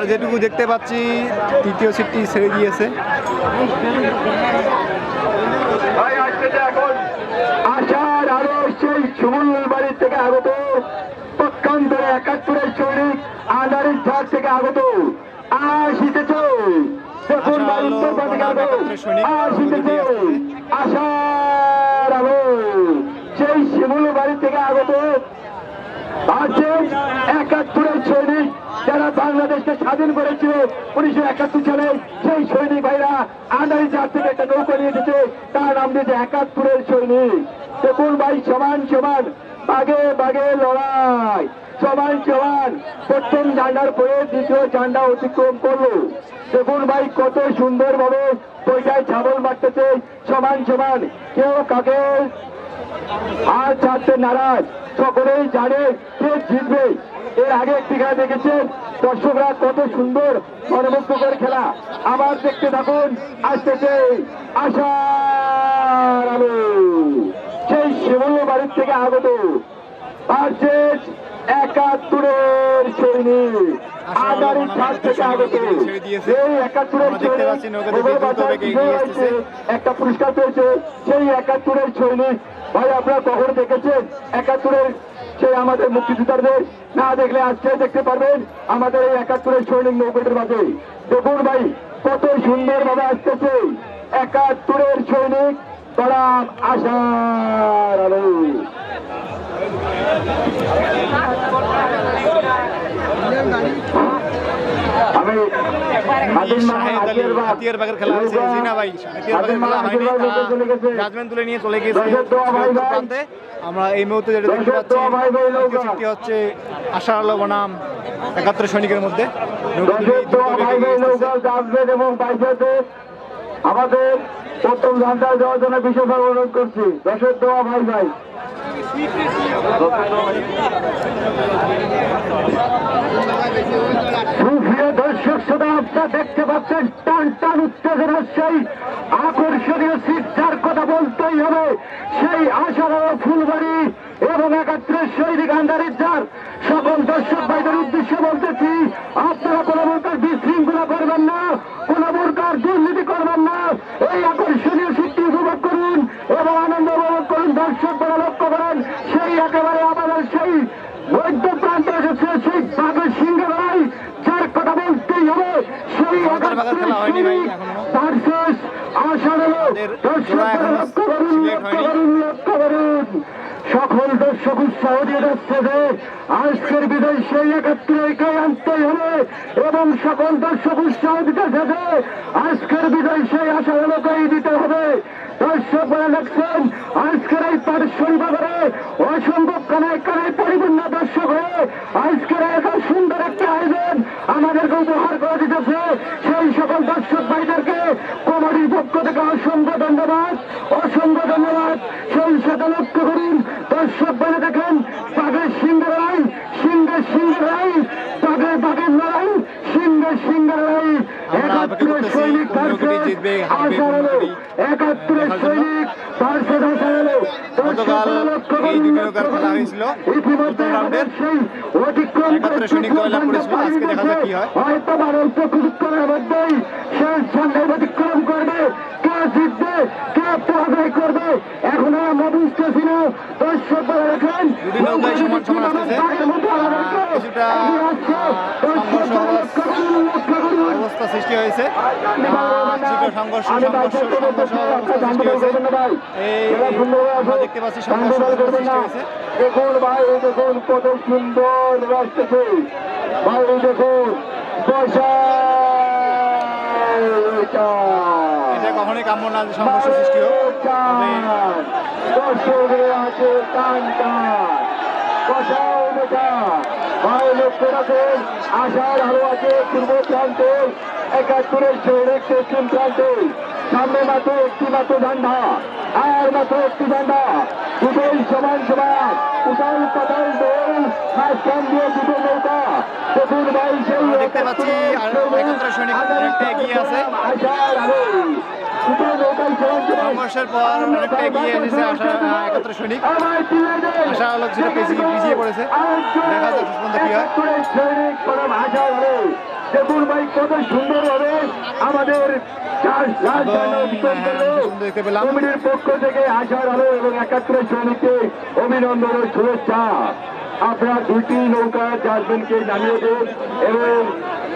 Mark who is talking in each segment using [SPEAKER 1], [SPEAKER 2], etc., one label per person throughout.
[SPEAKER 1] আর যেটুকু দেখতে পাচ্ছি তৃতীয় সিটটি ছেড়ে
[SPEAKER 2] আরও সেই সুমুল বাড়ির থেকে আগত। পক্ষান্তরে একাত্তরের সৈনিক থেকে আসিতেছে দেখুন আসিতেছে। আলো সেই শিমুল বাড়ি থেকে আগত। আছে বাংলাদেশকে স্বাধীন করেছিল উনিশশো একাত্তর সালে। সেই সৈনিক ভাইরা আন্দারি চার থেকে একটা নৌকা নিয়ে এসেছে। তার নাম দিয়েছে একাত্তরের সৈনিক। দেখুন ভাই, সমান সমান। বাগে বাগে লড়াই। সমান সমান। প্রথম ঝান্ডার পরে দ্বিতীয় ঝান্ডা অতিক্রম করল। দেখুন ভাই, কত সুন্দর ভাবে বইটায় ছাগল মারতেছে। সমান সমান। কেউ কাকে আর ছাড়তে নারাজ। সকলেই জানে কে জিতবে। এর আগে একটি খেলা দেখেছেন? দর্শকরা কত সুন্দর মনোমুগ্ধকর খেলা। আবার দেখতে থাকুন আসতেছে আশার আলো। সেই শিমল বাড়ির থেকে আগত আসছে একাত্তরের সৈনিক আদারি ছাদ থেকে আগত। সেই একাত্তরের সৈনিক। একটা পুরস্কার পেয়েছে সেই একাত্তরের সৈনিক ভাই আপনারা কখন দেখেছেন? একাত্তরের সেই আমাদের মুক্তিযোদ্ধাদের না দেখলে আজকে দেখতে পারবেন আমাদের এই একাত্তরের সৈনিক নৌকাটির মাঝে। দেখুন ভাই, কত সুন্দর ভাবে আসতেছে একাত্তরের সৈনিক বরাম আসার আলো। আমি হাতির মা,
[SPEAKER 1] শাহেদ আলী
[SPEAKER 2] হাতির বাপ,
[SPEAKER 1] হাতিয়ার বাগের খেলা হয়েছে। জিনা ভাই হাতিয়ার খেলা হয়নি জাজমেন্ট তুলে নিয়ে চলে গিয়েছে। প্রান্তে। আমরা এই মুহূর্তে যেটা দেখতে পাচ্ছি সিটটি হচ্ছে আশার আলো বনাম একাত্তর সৈনিকের মধ্যে।
[SPEAKER 2] এবং আমাদের প্রথম ঘন্টায় যাওয়ার জন্য বিশেষভাবে অনুরোধ করছি। দশের দোয়া ভাই ভাই। দর্শক শ্রোতা, আপনারা দেখতে পাচ্ছেন টান টান উত্তেজনার সেই আকর্ষণীয় শিক্ষার কথা বলতেই হবে। সেই আশার ফুলবাড়ি এবং একাত্রের সৈনিক আন্দারের সকল দর্শক ভাইদের উদ্দেশ্যে বলতেছি, আপনারা কোনো প্রকার বিশৃঙ্খলা করবেন না কোনো প্রকার দুর্নীতি করবেন না এই আকর্ষণীয় সিদ্ধি উপভোগ করুন এবং আনন্দ উপভোগ করুন দর্শক বলে লক্ষ্য করেন সেই একেবারে আমাদের সেই মধ্য প্রান্তে এসেছে সেই বাঘের সিংহ ভাই যার কথা বলতেই হবে সেই হলো লক্ষ্য করুন লক্ষ্য করুন লক্ষ্য করুন। সকল দর্শক উৎসাহ দিয়ে যাচ্ছে যে আজকের বিজয় সেই একাত্তরকে আনতেই হবে এবং সকল দর্শক উৎসাহ দিতেছে যে আজকের বিজয় সেই আশা হলোকেই দিতে হবে। দর্শক বলে দেখছেন, আজকের এই পারস্পরিক অসম্ভব কানায় কানায় পরিপূর্ণ দর্শক হয়ে আজকের এত সুন্দর একটা আয়োজন আমাদেরকে উপহার করে দিতেছে সেই সকল দর্শক ভাইদেরকে কমিটির পক্ষ থেকে অসংখ্য ধন্যবাদ অসংখ্য ধন্যবাদ। সেই সাথে লক্ষ্য করুন দর্শক বলে দেখেন বাঘের সিংহের লড়াই সিংহের সিংহের লড়াই বাঘের বাঘের লড়াই সিংহের সিংহের লড়াই
[SPEAKER 1] আমরা অপেক্ষা
[SPEAKER 2] একাত্তরের
[SPEAKER 1] করতেছি কোন নৌকাটি জিতবে, হারবে কোন
[SPEAKER 2] হলো
[SPEAKER 1] দেখার জন্য। গতকাল এই দুই নৌকার খেলা হয়েছিল প্রথম রাউন্ডের। একাত্তরের সৈনিক জয়লাভ করেছিল। আজকে দেখা যাক কি হয়।
[SPEAKER 2] অতিক্রম করবে কে জিতবে কে পরাজয় করবে এখন আমরা বুঝতেছি না দর্শক রাখেন
[SPEAKER 1] দুটি। কিছুটা, সৃষ্টি হয়েছে। সংঘর্ষ সংঘর্ষ সংঘর্ষ সৃষ্টি হয়েছে। এই আমরা দেখতে পাচ্ছি সংঘর্ষ সৃষ্টি হয়েছে।
[SPEAKER 2] দেখুন ভাই দেখুন কত সুন্দর রাস্তাছে ভাই দেখুন
[SPEAKER 1] এটা। কখনোই কাম্য না সংঘর্ষ সৃষ্টি হোক।
[SPEAKER 2] আছে টান টান। বসাও বেটা ভাই লক্ষ্য রাখুন আশার আলো আছে পূর্ব প্রান্তে। একাত্তরের শহরের পশ্চিম প্রান্তে সামনে মাত্র একটি মাত্র ঝান্ডা আর মাত্র একটি ঝান্ডা। দুটোই সমান সমান উঠাল পাতাল দোল মাঝখান দিয়ে দুটো নৌকা। দেখুন ভাই সেই
[SPEAKER 1] দেখতে পাচ্ছি এগিয়ে আছে।
[SPEAKER 2] আশার আলো দুটো নৌকাই সমান সমান।
[SPEAKER 1] সংঘর্ষের পর অনেকটা এগিয়ে এসেছে আশা একাত্তর সৈনিক। আশা আলো কিছুটা পিছিয়ে পড়েছে। দেখা যাক কি হয়।
[SPEAKER 2] হলো দেখুন ভাই কত সুন্দর হবে। আমাদের
[SPEAKER 1] হ্যাঁ।
[SPEAKER 2] কমিটির পক্ষ থেকে আশার আলো এবং একাত্তরের সৈনিককে অভিনন্দন ও শুভেচ্ছা। আপনারা দুইটি নৌকা জাজমেন্টকে নামিয়ে দেন এবং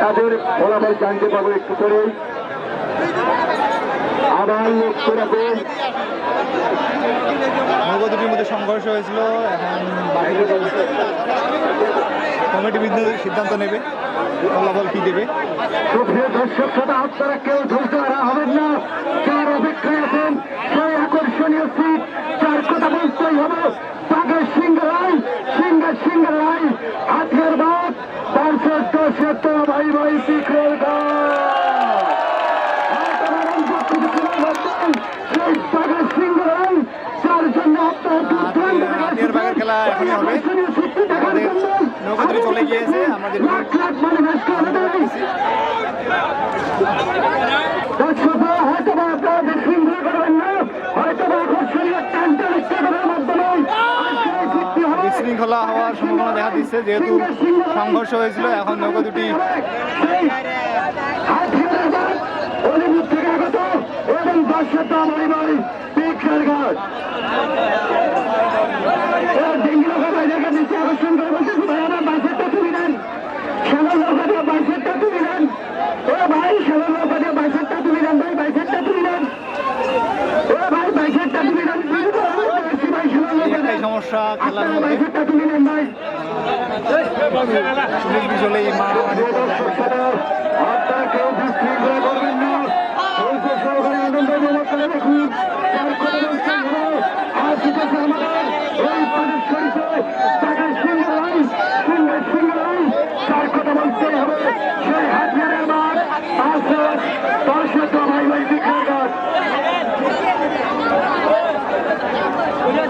[SPEAKER 2] তাদের ফলাফল জানতে পাবো একটু করে আবার লক্ষ্য রাখুন
[SPEAKER 1] নৌকা দুটির মধ্যে সংঘর্ষ হয়েছিল এখন কমিটি সিদ্ধান্ত নেবে। ফলাফল কি দেবে?
[SPEAKER 2] দর্শক শ্রোতা আপনারা কেউ ধৈর্য হবেন না। যার অপেক্ষায় আছেন সেই আকর্ষণীয় সিট যার কথা বলতেই হবে তাকে সিংহরাই ভাই ভাই শিখর সেই আকর্ষণীয় টানটা লিখতে করার মাধ্যমে আজকে এই চুক্তি হবে।
[SPEAKER 1] বিশৃঙ্খলা হওয়ার সম্ভাবনা দেখা দিচ্ছে যেহেতু সংঘর্ষ হয়েছিল এখন নৌকা দুটি
[SPEAKER 2] এবং দর্শকরা ভাই ভাই পিকের গাছ আকর্ষণ করে বলছে ভাই আমার তুমি নেন শ্যামল দিয়ে বাইসেরটা নেন। ও ভাই শ্যামল বাইসেরটা তুমি নেন ভাই। বাইসেরটা তুমি নেন ও ভাই বাইসেরটা
[SPEAKER 1] সমস্যা খেলার মধ্যে
[SPEAKER 2] বাইসেরটা তুমি নেন ভাই
[SPEAKER 1] সুনীল বিজলে মারামারি
[SPEAKER 2] আপনারা কেউ বিশৃঙ্খলা করবেন না ধৈর্য সহকারে আনন্দ উপভোগ করে দেখুন তার কোনো অনুষ্ঠান হলো আজ জিতেছে আমাদের এই পানির শরীফে তাকে সিংহ লাই সিংহ সিংহ লাই তার কথা বলতেই হবে সেই হাতিয়ারের মাঠ আছে দর্শক ভাই ভাই বিক্রয় গাছ